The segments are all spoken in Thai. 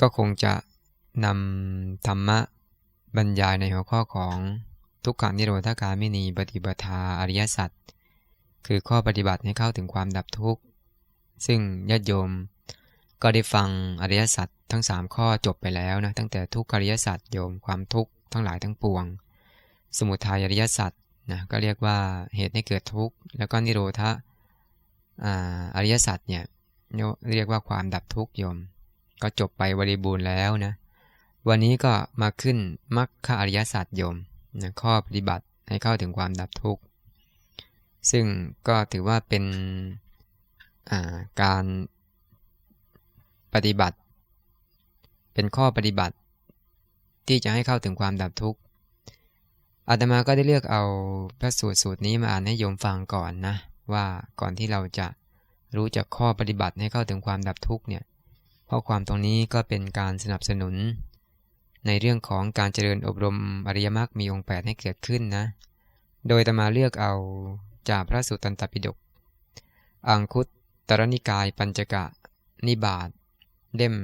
ก็คงจะนำธรรมะบรรยายในหัวข้อของทุกขานิโรธาการไม่นีปฏิบัติอริยสัจคือข้อปฏิบัติให้เข้าถึงความดับทุกข์ ซึ่งญาติโยมก็ได้ฟังอริยสัจทั้ง 3 ข้อจบไปแล้วนะตั้งแต่ทุกขอริยสัจโยมความทุกข์ทั้งหลายทั้งปวง สมุทัยอริยสัจนะก็เรียกว่าเหตุให้เกิดทุกข์ แล้วก็นิโรธาอริยสัจเนี่ยเรียกว่าความดับทุกข์โยม ก็จบไปบริบูรณ์แล้วนะ วันนี้ก็มาขึ้นมรรคอริยศาสัจโยมนะข้อปฏิบัติให้เข้าถึงความดับทุกข์ ซึ่งก็ถือว่าเป็นการปฏิบัติ เป็นข้อปฏิบัติที่จะให้เข้าถึงความดับทุกข์อาตมาก็ได้เลือกเอาพระสูตรสูตรนี้มาอ่านให้โยมฟังก่อนนะ ว่าก่อนที่เราจะรู้จักข้อปฏิบัติให้เข้าถึงความดับทุกข์เนี่ย ข้อความตรงนี้ก็เป็นการสนับสนุน ในเรื่องของการเจริญอบรมอริยมรรคมีองค์ 8 ให้เกิดขึ้นนะ โดยตมาเลือกเอาจากพระสุตตันตปิฎก อังคุตตรนิกายปัญจกะ นิบาตเล่ม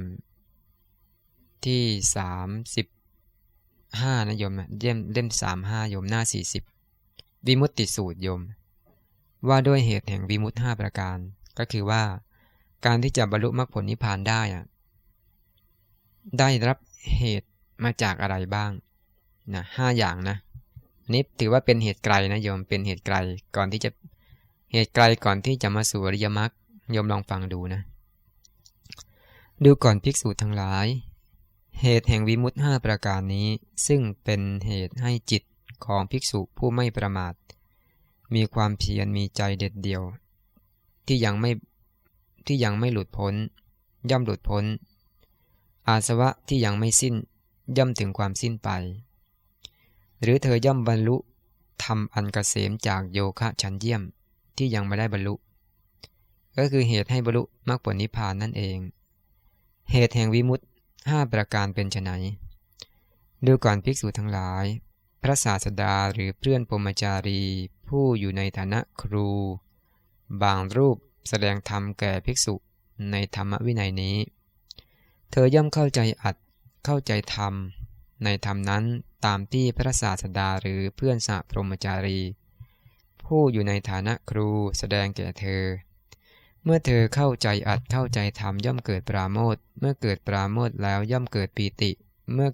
ที่ 35นะโยมเล่มเล่ม35โยมหน้า 40 วิมุตติสูตรโยม ว่าด้วยเหตุแห่งวิมุตติ5ประการ ก็คือว่า การที่จะบรรลุมรรคผลนิพพานได้อะได้รับเหตุมาจากอะไรบ้างนะห้าอย่างนะนี้ถือว่าเป็นเหตุไกลนะโยมเป็นเหตุไกลก่อนที่จะเหตุไกลก่อนที่จะมาสู่อริยมรรคโยมลองฟังดูนะ ดูก่อนภิกษุทั้งหลาย เหตุแห่งวิมุตห้าประการนี้ ซึ่งเป็นเหตุให้จิตของภิกษุผู้ไม่ประมาท มีความเพียรมีใจเด็ดเดี่ยว ที่ยังไม่ ที่ยังไม่หลุดพ้น ย่อมหลุดพ้น อาสวะที่ยังไม่สิ้น ย่อมถึงความสิ้นไป หรือเธอย่อมบรรลุทำอันกเกษมจากโยคะชั้นเยี่ยมที่ยังไม่ได้บรรลุ ก็คือเหตุให้บรรลุมรรคผลนิพพานนั่นเอง เหตุแห่งวิมุตห้าประการเป็นไนดูก่อนภิกษุทั้งหลาย พระศาสดาหรือเพื่อนปมจารี ผู้อยู่ในฐานะครู บางรูป แสดงธรรมแก่ภิกษุในธรรมวินัยนี้ เธอย่อมเข้าใจอัดเข้าใจธรรม ในธรรมนั้นตามที่พระศาสดาหรือเพื่อนสะพรมจารี ผู้อยู่ในฐานะครูแสดงแก่เธอ เมื่อเธอเข้าใจอัดเข้าใจธรรมย่อมเกิดปราโมทเมื่อเกิดปราโมทแล้วย่อมเกิดปีติ เมื่อ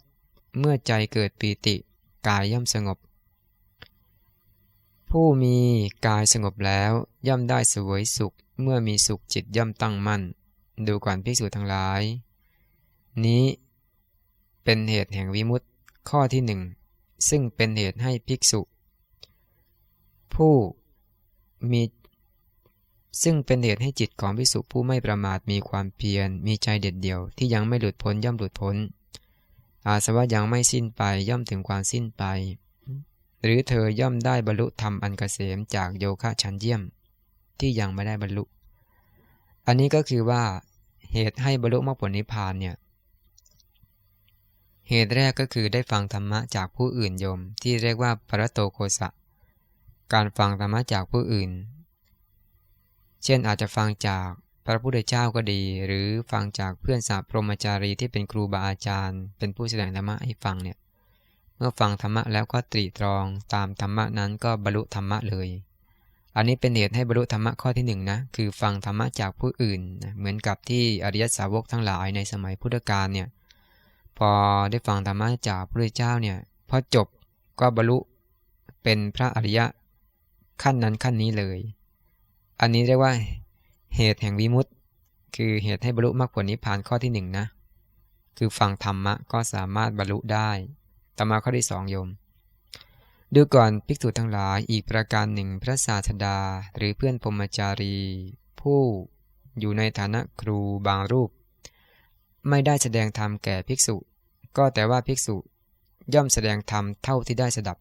เมื่อใจเกิดปีติ กายย่อมสงบ ผู้มีกายสงบแล้วย่อมได้สวยสุข เมื่อมีสุขจิตย่อมตั้งมั่น ดูก่อนภิกษุทั้งหลาย นี้เป็นเหตุแห่งวิมุตติข้อที่หนึ่งซึ่งเป็นเหตุให้ภิกษุ ผู้มีซึ่งเป็นเหตุให้จิตของภิกษุผู้ไม่ประมาทมีความเพียร มีใจเด็ดเดี่ยวที่ยังไม่หลุดพ้นย่อมหลุดพ้น อาสวะยังไม่สิ้นไปย่อมถึงความสิ้นไป หรือเธอย่อมได้บรรลุธรรมอันกเกษมจากโยคะชั้นเยี่ยม ที่ยังไม่ได้บรรลุ อันนี้ก็คือว่าเหตุให้บรรลุมรรคผลนิพพานเนี่ย เหตุแรกก็คือได้ฟังธรรมะจากผู้อื่นโยม ที่เรียกว่าปรโตโคสะ การฟังธรรมะจากผู้อื่น เช่นอาจจะฟังจากพระพุทธเจ้าก็ดี หรือฟังจากเพื่อนสาพรหมจารีที่เป็นครูบาอาจารย์ เป็นผู้แสดงธรรมะให้ฟังเนี่ย เมื่อฟังธรรมะแล้วก็ตรีตรองตามธรรมะนั้นก็บรรลุธรรมะเลย อันนี้เป็นเหตุให้บรรลุธรรมะข้อที่1นนะคือฟังธรรมะจากผู้อื่นนะเหมือนกับที่อริยสาวกทั้งหลายในสมัยพุทธกาลเนี่ยพอได้ฟังธรรมะจากพระเจ้าเนี่ยพอจบก็บรรลุเป็นพระอริยะขั้นนั้นขั้นนี้เลย อันนี้เรียกว่าเหตุแห่งวิมุตต์คือเหตุให้บรรลุมรรคผลนิพพานข้อที่1นนะคือฟังธรรมะก็สามารถบรรลุได้ต่อมาข้อที่2โยม ดูก่อนภิกษุทั้งหลายอีกประการหนึ่งพระศาสดา หรือเพื่อนพรมจารี ผู้อยู่ในฐานะครูบางรูป ไม่ได้แสดงธรรมแก่ภิกษุ ก็แต่ว่าภิกษุย่อมแสดงธรรมเท่าที่ได้สดับ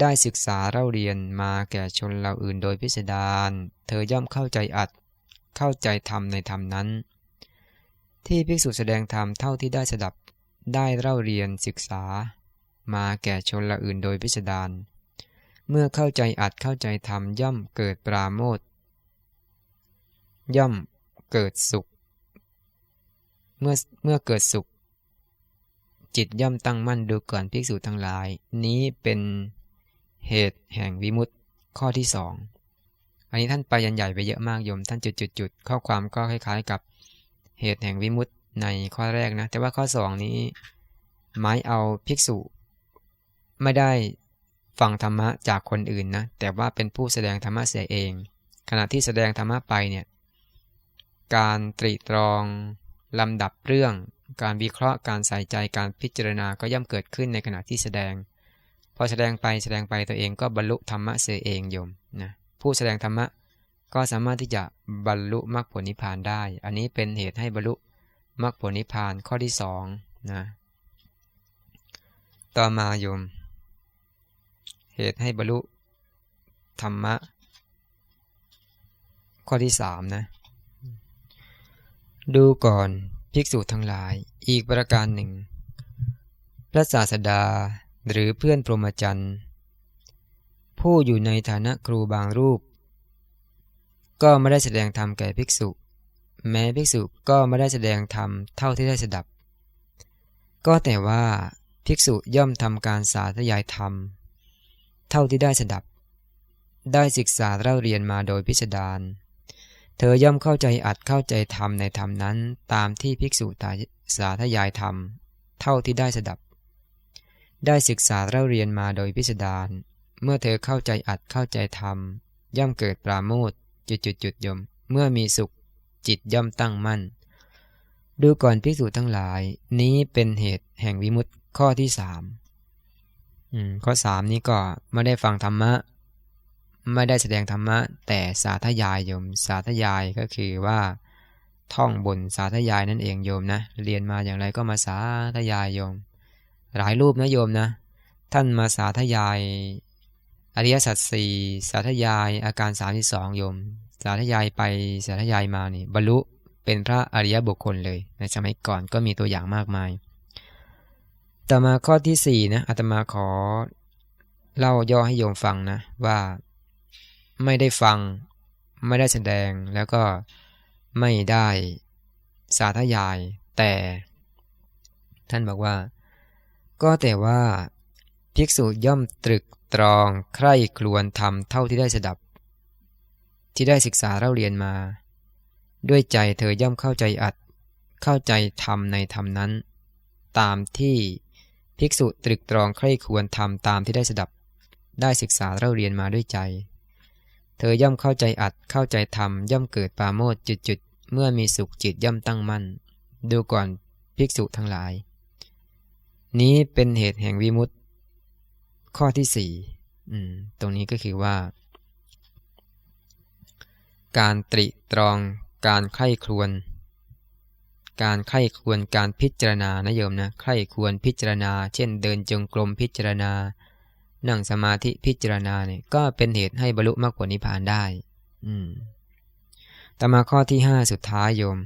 ได้ศึกษาเล่าเรียนมาแก่ชนเราอื่นโดยพิสดารเธอย่อมเข้าใจอัด เข้าใจธรรมในธรรมนั้น ที่ภิกษุแสดงธรรมเท่าที่ได้สดับ ได้เล่าเรียนศึกษา มาแก่ชนละอื่นโดยพิสดารเมื่อเข้าใจอัดเข้าใจธรรมย่อมเกิดปราโมทย่อมเกิดสุข เมื่อเมื่อเกิดสุข จิตย่อมตั้งมั่นดูก่อนภิกษุทั้งหลาย นี้เป็นเหตุแห่งวิมุตติข้อที่สองอันนี้ท่านไปยันใหญ่ไปเยอะมากโยม ท่านจุดจุดจุดข้อความก็คล้ายๆกับเหตุแห่งวิมุตติในข้อแรกนะ แต่ว่าข้อสองนี้ หมายเอาภิกษุ ไม่ได้ฟังธรรมะจากคนอื่นนะแต่ว่าเป็นผู้แสดงธรรมะเสียเอง ขณะที่แสดงธรรมะไปเนี่ยการตรีตรองลำดับเรื่อง การวิเคราะห์การใส่ใจการพิจารณาก็ย่อมเกิดขึ้นในขณะที่แสดง พอแสดงไปแสดงไปตัวเองก็บรรลุธรรมะเสียเองโยมนะผู้แสดงธรรมะก็สามารถที่จะบรรลุมรรคผลนิพพานได้ อันนี้เป็นเหตุให้บรรลุมรรคผลนิพพานข้อที่สองนะต่อมาโยม เหตุให้บรรลุธรรมะ ข้อที่สามนะ ดูก่อนภิกษุทั้งหลาย อีกประการหนึ่ง พระศาสดาหรือเพื่อนพรหมจรรย์ผู้อยู่ในฐานะครูบางรูป ก็ไม่ได้แสดงธรรมแก่ภิกษุ แม้ภิกษุก็ไม่ได้แสดงธรรมเท่าที่ได้สดับ ก็แต่ว่าภิกษุย่อมทำการสาธยายธรรม เท่าที่ได้สดับ ได้ศึกษาเล่าเรียนมาโดยพิสดารเธอย่อมเข้าใจอัดเข้าใจธรรมในธรรมนั้น ตามที่ภิกษุตาสาธยายธรรม เท่าที่ได้สดับ ได้ศึกษาเล่าเรียนมาโดยพิสดารเมื่อเธอเข้าใจอัดเข้าใจธรรม ย่อมเกิดปราโมทจุดจุดจุดยม เมื่อมีสุข จิตย่อมตั้งมั่น ดูก่อนภิกษุทั้งหลาย นี้เป็นเหตุแห่งวิมุตติข้อที่สาม ข้อสามนี้ก็ไม่ได้ฟังธรรมะ ไม่ได้แสดงธรรมะ แต่สาธยายโยม สาธยายก็คือว่า ท่องบนสาธยายนั่นเองโยมนะ เรียนมาอย่างไรก็มาสาธยายโยม หลายรูปนะโยมนะ ท่านมาสาธยาย อริยสัจสี่สาธยายอาการสามที่สองโยม สาธยายไปสาธยายมานี่ บรรลุเป็นพระอริยบุคคลเลยในสมัยก่อนก็มีตัวอย่างมากมาย ต่อมาข้อที่สี่นะอาตมาขอ เล่าย่อให้โยมฟังนะว่าไม่ได้ฟัง ไม่ได้แสดงแล้วก็ไม่ได้สาธยาย แต่ ท่านบอกว่า ก็แต่ว่าภิกษุย่อมตรึกตรองใคร่ครวญทำเท่าที่ได้สดับ ที่ได้ศึกษาเล่าเรียนมา ด้วยใจเธอย่อมเข้าใจอัดเข้าใจธรรมในธรรมนั้น ตามที่ ภิกษุตรึกตรองใคร่ควรทำตามที่ได้สดับ ได้ศึกษาเล่าเรียนมาด้วยใจ เธอย่อมเข้าใจอัดเข้าใจธรรมย่อมเกิดปาโมดจุดๆเมื่อมีสุขจิตย่อมตั้งมั่น ดูก่อนภิกษุทั้งหลาย นี้เป็นเหตุแห่งวิมุตติข้อที่สี่ตรงนี้ก็คือว่า การตริตรองการไข้ครวน การไข้ควรการพิจารณานะโยมนะไข้ควรพิจารณา เช่น เดินจงกรมพิจารณา นั่งสมาธิพิจารณาเนี่ยก็เป็นเหตุให้บรรลุมรรคผลนิพพานได้ อืมต่อมาข้อที่ห้าสุดท้ายโยม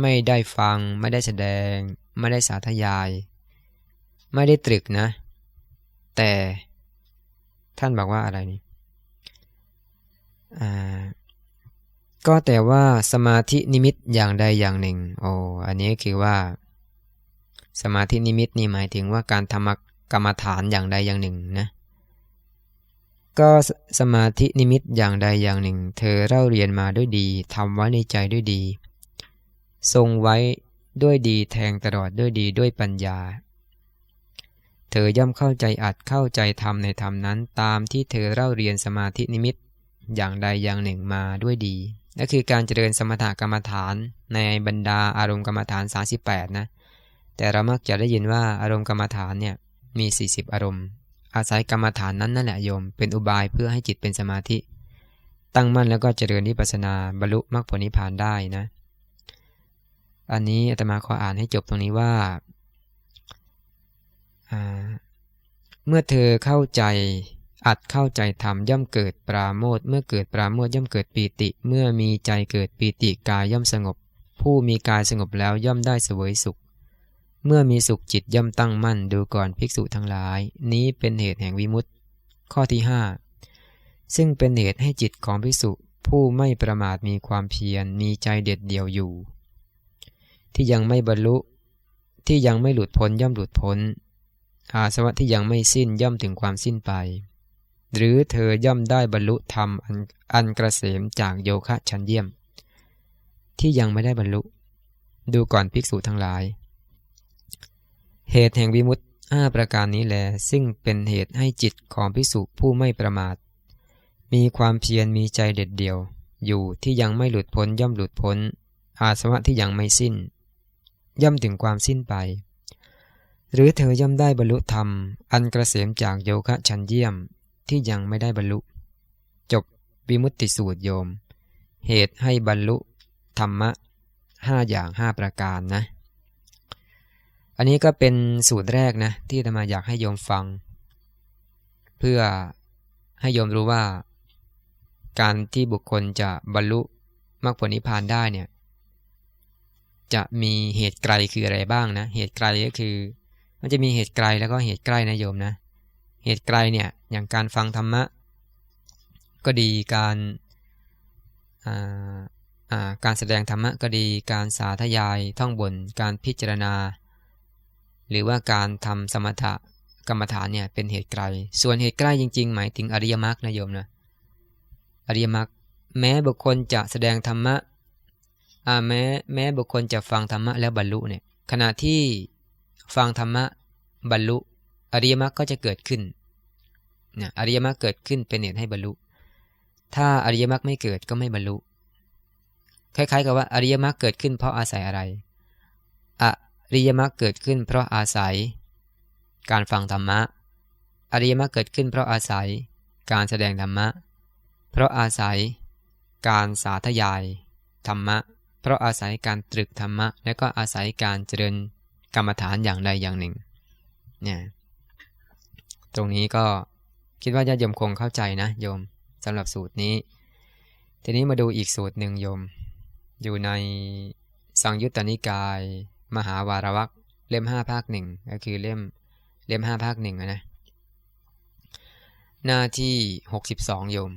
ไม่ได้ฟัง ไม่ได้แสดง ไม่ได้สาธยาย ไม่ได้ตรึกนะ แต่ท่านบอกว่าอะไรนี่อ่า ก็แต่ว่าสมาธินิมิตอย่างใดอย่างหนึ่ง โอ้อันนี้คือว่า สมาธินิมิตนี่หมายถึงว่าการทำกรรมฐานอย่างใดอย่างหนึ่งนะ ก็สมาธินิมิตอย่างใดอย่างหนึ่ง เธอเล่าเรียนมาด้วยดีทำไว้ในใจด้วยดี ทรงไว้ด้วยดีแทงตลอดด้วยดีด้วยปัญญา เธอย่อมเข้าใจอัดเข้าใจทำในธรรมนั้น ตามที่เธอเล่าเรียนสมาธินิมิตอย่างใดอย่างหนึ่งมาด้วยดี ก็คือการเจริญสมถกรรมฐานในบรรดาอารมณ์กรรมฐาน 38 นะ แต่เรามักจะได้ยินว่าอารมณ์กรรมฐานเนี่ยมี 40 อารมณ์ อาศัยกรรมฐานนั้นนั่นแหละโยม เป็นอุบายเพื่อให้จิตเป็นสมาธิ ตั้งมั่นแล้วก็เจริญนิพพานาบรรลุมรรคผลนิพพานได้นะ อันนี้อาตมาขออ่านให้จบตรงนี้ว่า เมื่อเธอเข้าใจ อัดเข้าใจธรรมย่อมเกิดปราโมทเมื่อเกิดปราโมทย่อมเกิดปีติ เมื่อมีใจเกิดปีติกายย่อมสงบ ผู้มีกายสงบแล้วย่อมได้เสวยสุข เมื่อมีสุขจิตย่อมตั้งมั่นดูก่อนภิกษุทั้งหลาย นี้เป็นเหตุแห่งวิมุตติ ข้อที่ 5 ซึ่งเป็นเหตุให้จิตของภิกษุ ผู้ไม่ประมาทมีความเพียรมีใจเด็ดเดี่ยวอยู่ ที่ยังไม่บรรลุ ที่ยังไม่หลุดพ้นย่อมหลุดพ้นอาสวะที่ยังไม่สิ้นย่อมถึงความสิ้นไป หรือเธอย่อมได้บรรลุธรรมอันกระเสมจากโยคะชั้นเยี่ยม ที่ยังไม่ได้บรรลุ ดูก่อนภิกษุทั้งหลาย เหตุแห่งวิมุตติห้าประการนี้แล ซึ่งเป็นเหตุให้จิตของภิกษุผู้ไม่ประมาท มีความเพียรมีใจเด็ดเดี่ยว อยู่ที่ยังไม่หลุดพ้นย่อมหลุดพ้น อาสวะที่ยังไม่สิ้น ย่อมถึงความสิ้นไป หรือเธอย่อมได้บรรลุธรรม อันกระเสมจากโยคะชั้นเยี่ยม ที่ยังไม่ได้บรรลุ จบวิมุตติสูตรโยม เหตุให้บรรลุธรรมะห้าอย่างห้าประการนะ อันนี้ก็เป็นสูตรแรกนะ ที่ธรรมาอยากให้โยมฟัง เพื่อให้โยมรู้ว่า การที่บุคคลจะบรรลุมรรคผลนิพพานได้เนี่ย จะมีเหตุไกลคืออะไรบ้างนะ เหตุไกลก็คือ มันจะมีเหตุไกลแล้วก็เหตุใกล้นะโยมนะ เหตุไกลเนี่ยอย่างการฟังธรรมะ ก็ดีการการแสดงธรรมะก็ดีการสาธยายท่องบนการพิจารณา หรือว่าการทำสมถะกรรมฐานเนี่ยเป็นเหตุไกล ส่วนเหตุใกล้จริง ๆ หมายถึงอริยมรรคนะโยมนะอริยมรรคแม้บุคคลจะแสดงธรรมะแม้แม้บุคคลจะฟังธรรมะแล้วบรรลุเนี่ยขณะที่ฟังธรรมะบรรลุ อริยมรรคก็จะเกิดขึ้นนี่ยอริยมรรคเกิดขึ้นเป็นเหตุให้บรรลุ ถ้าอริยมรรคไม่เกิดก็ไม่บรรลุ คล้ายๆ กับว่าอริยมรรคเกิดขึ้นเพราะอาศัยอะไร อริยมรรคเกิดขึ้น เพราะอาศัย การฟังธรรมะ อริยมรรคเกิดขึ้น เพราะอาศัย การแสดงธรรมะ เพราะอาศัย การสาธยายธรรมะ เพราะอาศัยการตรึกธรรมะ และก็อาศัยการเจริญกรรมฐานอย่างใดอย่างหนึ่งเนี่ย ตรงนี้ก็คิดว่าญาติโยมคงเข้าใจนะโยมสำหรับสูตรนี้ ทีนี้มาดูอีกสูตรหนึ่งโยม อยู่ในสังยุตตนิกาย มหาวารวักเล่มห้าภาคหนึ่งก็คือเล่มเล่มห้าภาคหนึ่งนะหน้าที่หกสิบสองโยม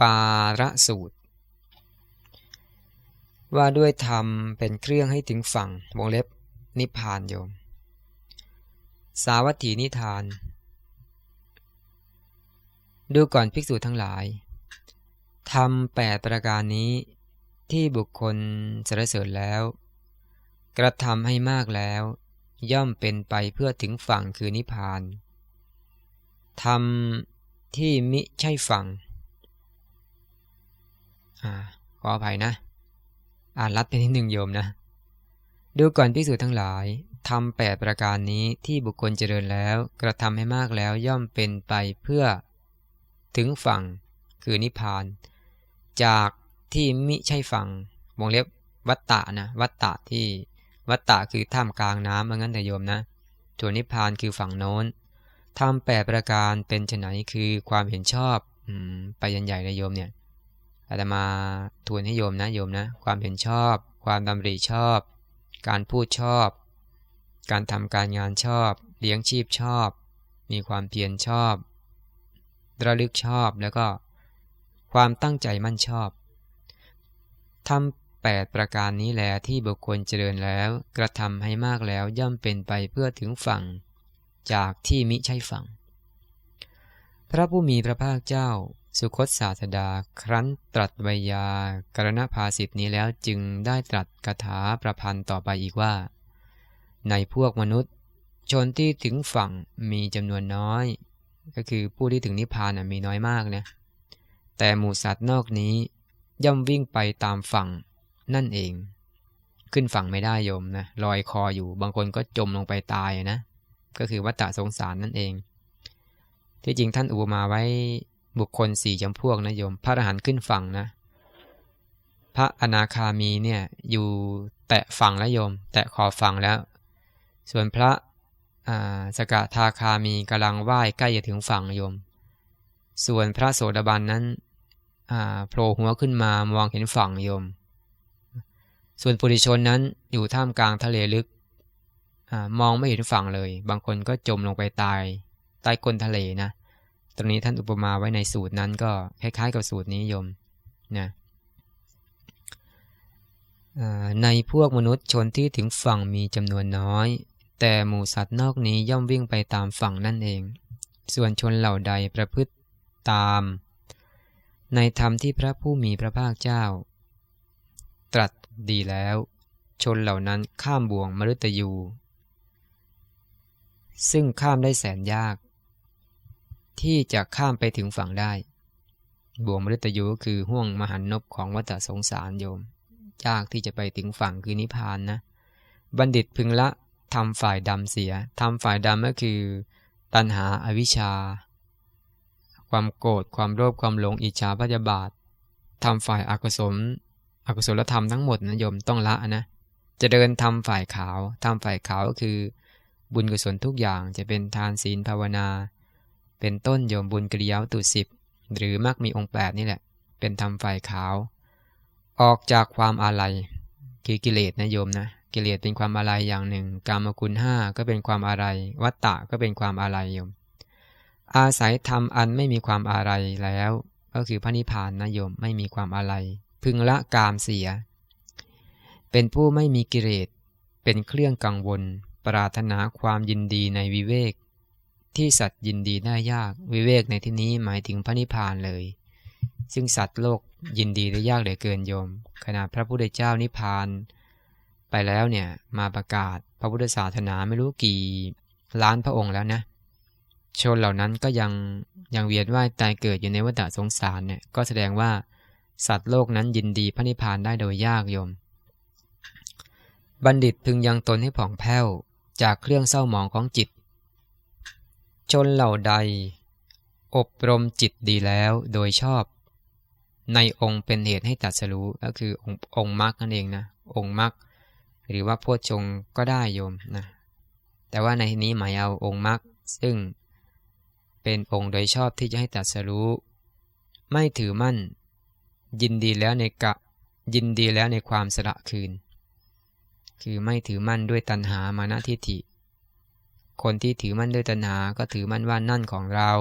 ปาระสูตร ว่าด้วยธรรมเป็นเครื่องให้ถึงฝั่งวงเล็บ นิพพานโยม สาวัตถีนิทาน ดูก่อนภิกษุทั้งหลายทำแปดประการนี้ที่บุคคลสรรเสริญแล้ว กระทำให้มากแล้ว ย่อมเป็นไปเพื่อถึงฝั่งคือนิพพานทำที่มิใช่ฝั่งอ่าขออภัยนะ อ่านรัดไปนิดหนึ่งโยมนะ ดูก่อนภิกษุทั้งหลายทำแปดประการนี้ที่บุคคลเจริญแล้ว กระทำให้มากแล้วย่อมเป็นไปเพื่อ ถึงฝั่ง คือนิพพาน จากที่มิใช่ฝั่งวงเล็บวัตตะนะวัตตะที่วัตตะคือท่ามกลางน้ำเมื่องั้นแต่โยมนะส่วนนิพพานคือฝั่งโน้นทำแปดประการเป็นไนคือความเห็นชอบอไปยันใหญ่เลยโยมเนี่ยอาตมาทวนให้โยมนะโยมนะ ความเห็นชอบ ความดำริชอบ การพูดชอบ การทำการงานชอบ เลี้ยงชีพชอบ มีความเพียรชอบ ระลึกชอบแล้วก็ ความตั้งใจมั่นชอบทำแปดประการนี้แลที่บุคคลเจริญแล้ว กระทำให้มากแล้วย่อมเป็นไปเพื่อถึงฝั่ง จากที่มิใช่ฝั่ง พระผู้มีพระภาคเจ้า สุคตศาสดา ครั้นตรัสวยากรณภาสิทธินี้แล้วจึงได้ตรัสคาถาประพันธ์ต่อไปอีกว่า ในพวกมนุษย์ ชนที่ถึงฝั่งมีจำนวนน้อย ก็คือผู้ที่ถึงนิพพานมีน้อยมากนะแต่หมูสัตว์นอกนี้ย่อมวิ่งไปตามฝั่งนั่นเอง ขึ้นฝั่งไม่ได้โยมนะลอยคออยู่บางคนก็จมลงไปตายนะ ก็คือวัฏฏะสงสารนั่นเอง ที่จริงท่านอุปมาไว้ บุคคลสี่จำพวกนะโยม พระอรหันต์ขึ้นฝั่งนะ พระอนาคามีเนี่ยอยู่แตะฝั่งแล้วโยม แตะขอบฝั่งแล้ว ส่วนพระสกทาคามีกำลังไหว้ใกล้จะถึงฝั่งโยม ส่วนพระโสดาบันนั้นโผล่หัวขึ้นมามองเห็นฝั่งโยม ส่วนปุถุชนนั้นอยู่ท่ามกลางทะเลลึกอมองไม่เห็นฝั่งเลย บางคนก็จมลงไปตายใต้ก้นทะเลนะ ตรงนี้ท่านอุปมาไว้ในสูตรนั้นก็คล้าย ๆ กับสูตรนี้โยมนะในพวกมนุษย์ชนที่ถึงฝั่งมีจำนวนน้อย แต่หมูสัตว์นอกนี้ย่อมวิ่งไปตามฝั่งนั่นเอง ส่วนชนเหล่าใดประพฤติตาม ในธรรมที่พระผู้มีพระภาคเจ้า ตรัสดีแล้ว ชนเหล่านั้นข้ามบ่วงมฤตยู ซึ่งข้ามได้แสนยาก ที่จะข้ามไปถึงฝั่งได้ บ่วงมฤตยูก็คือห่วงมหันนบของวัฏสงสารโยมยากที่จะไปถึงฝั่งคือนิพพานนะ บัณฑิตพึงละทำฝ่ายดำเสียทำฝ่ายดำก็คือ ตัณหาอาวิชชา ความโกรธความโลภความหลงอิจฉาพยาบาททำฝ่ายอากุศลอกุศลธรรมทั้งหมดนะโยมต้องละนะจะเดินทำฝ่ายขาวทำฝ่ายขาวก็คือ บุญกุศลทุกอย่างจะเป็นทานศีลภาวนา เป็นต้นโยมบุญกิริยาตุสิบหรือมรรคมีองค์แปดนี่แหละ เป็นทำฝ่ายขาว ออกจากความอาลัยคือกิเลสนะโยมนะ กิเลสเป็นความอาลัยอย่างหนึ่ง กามคุณห้าก็เป็นความอาลัยวัตตะก็เป็นความอาลัยโยม อาศัยธรรมอันไม่มีความอะไรแล้ว ก็คือพระนิพพานนะโยมไม่มีความอะไรพึงละกามเสีย เป็นผู้ไม่มีกิเลสเป็นเครื่องกังวล ปรารถนาความยินดีในวิเวก ที่สัตว์ยินดีได้ยาก วิเวกในที่นี้หมายถึงพระนิพพานเลย ซึ่งสัตว์โลกยินดีได้ยากเหลือเกินโยม ขณะพระพุทธเจ้านิพพาน ไปแล้วเนี่ยมาประกาศพระพุทธศาสนาไม่รู้กี่ล้านพระองค์แล้วนะชนเหล่านั้นก็ยังยังเวียนว่ายตายเกิดอยู่ในวัฏสงสารเนี่ยก็แสดงว่าสัตว์โลกนั้นยินดีพระนิพพานได้โดยยากโยม บัณฑิตพึงยังตนให้ผ่องแผ้ว จากเครื่องเศร้าหมองของจิต ชนเหล่าใด อบรมจิตดีแล้วโดยชอบ ในองค์เป็นเหตุให้ตัดสรู้ก็คือองค์องค์มรรคนั่นเองนะ องค์มรรคหรือว่าโพชงก็ได้โยมนะแต่ว่าในนี้หมายเอาองค์มรรคซึ่งเป็นองค์โดยชอบที่จะให้ตัดสรู้ ไม่ถือมั่น ยินดีแล้วในกะยินดีแล้วในความสละคืน คือไม่ถือมั่นด้วยตัณหามานะทิฏฐิ คนที่ถือมั่นด้วยตัณหา ก็ถือมั่นว่านั่นของเรา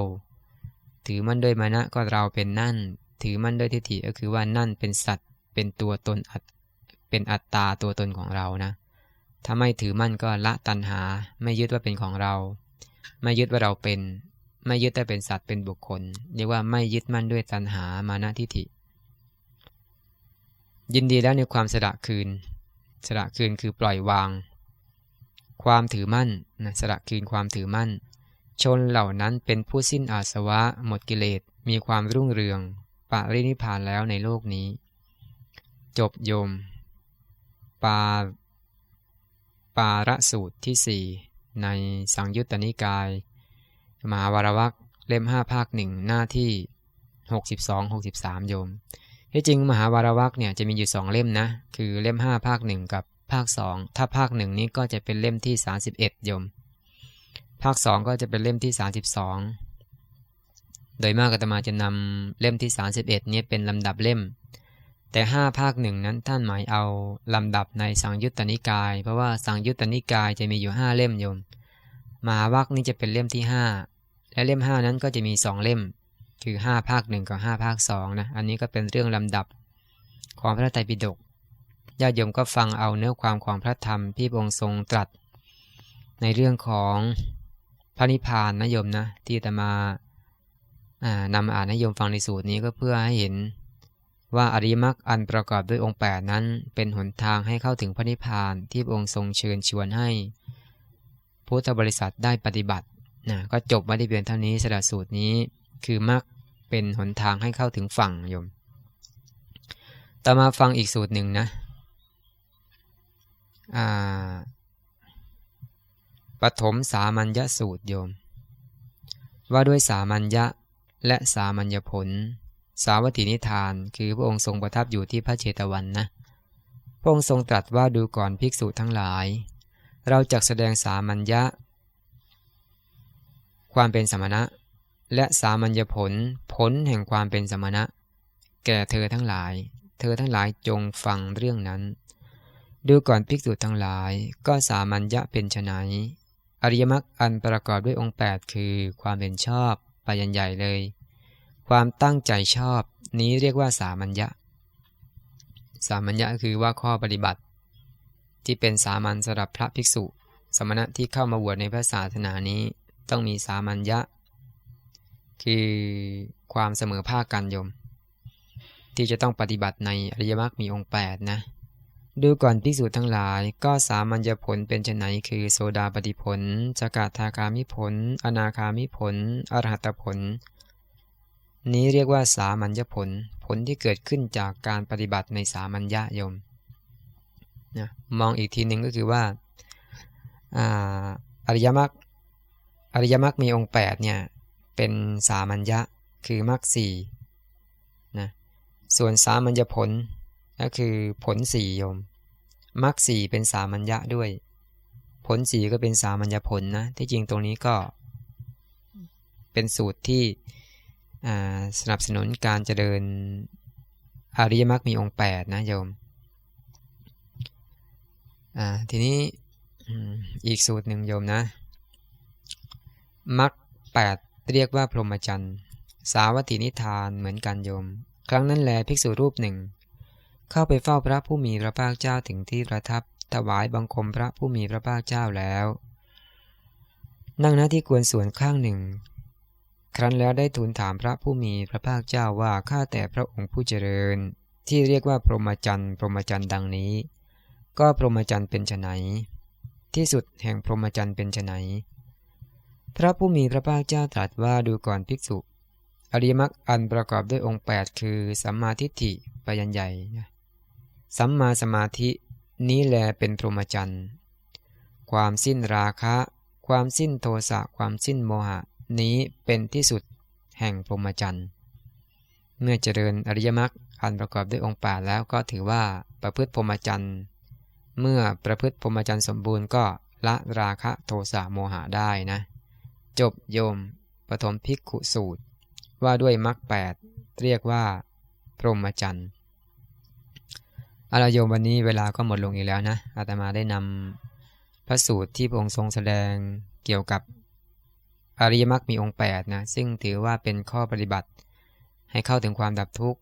ถือมั่นด้วยมานะก็เราเป็นนั่น ถือมั่นด้วยทิฏฐิก็คือว่านั่นเป็นสัตว์ เป็นตัวตนอัตเป็นอัตตาตัวตนของเรานะ ถ้าไม่ถือมั่นก็ละตัณหา ไม่ยึดว่าเป็นของเรา ไม่ยึดว่าเราเป็น ไม่ยึดแต่เป็นสัตว์เป็นบุคคล เรียกว่าไม่ยึดมั่นด้วยตัณหา มานะทิฏฐิ ยินดีแล้วในความสละคืนสละคืนคือปล่อยวาง ความถือมั่นนะสละคืนความถือมั่น ชนเหล่านั้นเป็นผู้สิ้นอาสวะ หมดกิเลสมีความรุ่งเรืองปะรินิพานแล้วในโลกนี้ จบโยม ปา ปาระสูตรที่สี่ในสังยุตตนิกาย มหาวารวักเล่มห้าภาคหนึ่งหน้าที่หกสิบสองหกสิบสามโยมที่จริงมหาวารวักเนี่ยจะมีอยู่สองเล่มนะ คือเล่มห้าภาคหนึ่งกับ ภาคสองถ้าภาคหนึ่งนี้ก็จะเป็นเล่มที่สาสิบเอ็ดโยม ภาคสองก็จะเป็นเล่มที่สาสิบสองโดยมากอาตมาจะนำเล่มที่สาสิบเอ็ดนี้เป็นลำดับเล่ม แต่ห้าภาคหนึ่งนั้นท่านหมายเอาลำดับในสังยุตตนิกาย เพราะว่าสังยุตตนิกายจะมีอยู่ห้าเล่มโยม มหาวักนี้จะเป็นเล่มที่ห้าและเล่มห้านั้นก็จะมีสองเล่ม คือห้าภาคหนึ่งกับห้าภาคสองนะ อันนี้ก็เป็นเรื่องลำดับของพระไตรปิฎก ญาติโยมก็ฟังเอาเนื้อความของพระธรรมที่องค์ทรงตรัส ในเรื่องของพระนิพพานนะโยมนะที่ตมานำอ่านให้โยมฟังในสูตรนี้ก็เพื่อให้เห็นว่าอริมักอันประกอบด้วยองค์ 8 นั้น เป็นหนทางให้เข้าถึงพระนิพพานที่องค์ทรงเชิญชวนให้ พุทธบริษัทได้ปฏิบัตินะก็จบไว้ที่เพียงเท่านี้สดัสูตรนี้ คือมักเป็นหนทางให้เข้าถึงฝั่งโยมต่อมาฟังอีกสูตรหนึ่งนะ ปฐมสามัญญสูตรโยม ว่าด้วยสามัญญะและสามัญญผล สาวัตถินิทาน คือพระองค์ทรงประทับอยู่ที่พระเชตวันนะ พระองค์ทรงตรัสว่าดูก่อนภิกษุทั้งหลาย เราจักแสดงสามัญญะ ความเป็นสมณะ และสามัญญผลผลแห่งความเป็นสมณะ แก่เธอทั้งหลาย เธอทั้งหลายจงฟังเรื่องนั้น ดูก่อนภิกษุทั้งหลาย ก็สามัญญะเป็นไนอริยมรรคอันประกอบด้วยองค์ 8 คือความเป็นชอบปยันใหญ่เลย ความตั้งใจชอบนี้เรียกว่าสามัญญะ สามัญญะคือว่าข้อปฏิบัติ ที่เป็นสามัญสำหรับพระภิกษุ สมณะที่เข้ามาบวชในพระศาสนานี้ต้องมีสามัญญะ คือความเสมอภาคกันยม ที่จะต้องปฏิบัติในอริยมรรคมีองค์ 8 นะ ดูก่อนภิกษุทั้งหลายก็สามัญญผลเป็นไนคือโซดาปฏิผลสกทาคามิผล อนาคามิผล อรหัตผล นี้เรียกว่าสามัญญผล ผลที่เกิดขึ้นจากการปฏิบัติในสามัญญายมนะมองอีกทีหนึ่งก็คือว่าอริยมรรคอริยมรรคมีองค์8เนี่ยเป็นสามัญญะคือมรรคสี่นะส่วนสามัญญผล ก็คือผลสี่โยมมรรคสี่เป็นสามัญญะด้วย ผลสี่ก็เป็นสามัญญผลนะ ที่จริงตรงนี้ก็เป็นสูตรที่สนับสนุนการเจริญอริยมรรคมีองค์ 8 นะโยม ทีนี้อีกสูตรหนึ่งโยมนะมรรคแปดเรียกว่าพรหมจรรย์ สาวัตถินิทานเหมือนกันโยม ครั้งนั้นแลภิกษุรูปหนึ่ง เข้าไปเฝ้าพระผู้มีพระภาคเจ้าถึงที่ประทับ ถวายบังคมพระผู้มีพระภาคเจ้าแล้ว นั่งหน้าที่ควรส่วนข้างหนึ่ง ครั้นแล้วได้ทูลถามพระผู้มีพระภาคเจ้าว่าข้าแต่พระองค์ผู้เจริญ ที่เรียกว่าพรหมจรรย์พรหมจรรย์ดังนี้ ก็พรหมจรรย์เป็นไนที่สุดแห่งพรหมจรรย์เป็นไนพระผู้มีพระภาคเจ้าตรัสว่าดูก่อนภิกษุ อริยมรรคอันประกอบด้วยองค์ 8 คือสัมมาทิฏฐิปยัญใหญ่ สัมมาสมาธินี้แลเป็นพรหมจรรย์ ความสิ้นราคะ ความสิ้นโทสะ ความสิ้นโมหะ นี้เป็นที่สุดแห่งพรหมจรรย์ เมื่อเจริญอริยมรรคอันประกอบด้วยองค์แปดแล้วก็ถือว่าประพฤติพรหมจรรย์ เมื่อประพฤติพรหมจรรย์สมบูรณ์ก็ละราคะโทสะโมหะได้นะ จบโยมปฐมภิกขุสูตร ว่าด้วยมรรคแปดเรียกว่า พรหมจรรย์ อารโยมวันนี้เวลาก็หมดลงอีกแล้วนะอาตมาได้นำพระสูตรที่พระองค์ทรงแสดงเกี่ยวกับอริยมรรคมีองค์8นะซึ่งถือว่าเป็นข้อปฏิบัติ ให้เข้าถึงความดับทุกข์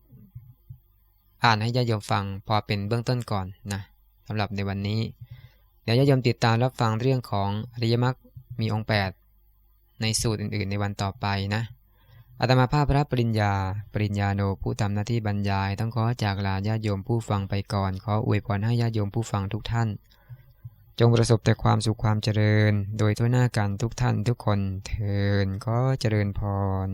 อ่านให้ญาติโยมฟังพอเป็นเบื้องต้นก่อนนะสำหรับในวันนี้ เดี๋ยวญาติโยมติดตามรับฟังเรื่องของอริยมรรคมีองค์ 8 ในสูตรอื่นๆ ในวันต่อไปนะ อาตมาภาพพระปริญญา ปริญญาโนผู้ทำหน้าที่บรรยาย ต้องขอจากลาญาติโยมผู้ฟังไปก่อน ขออวยพรให้ญาติโยมผู้ฟังทุกท่าน จงประสบแต่ความสุขความเจริญ โดยทั่วหน้ากันทุกท่านทุกคนเทินก็เจริญพร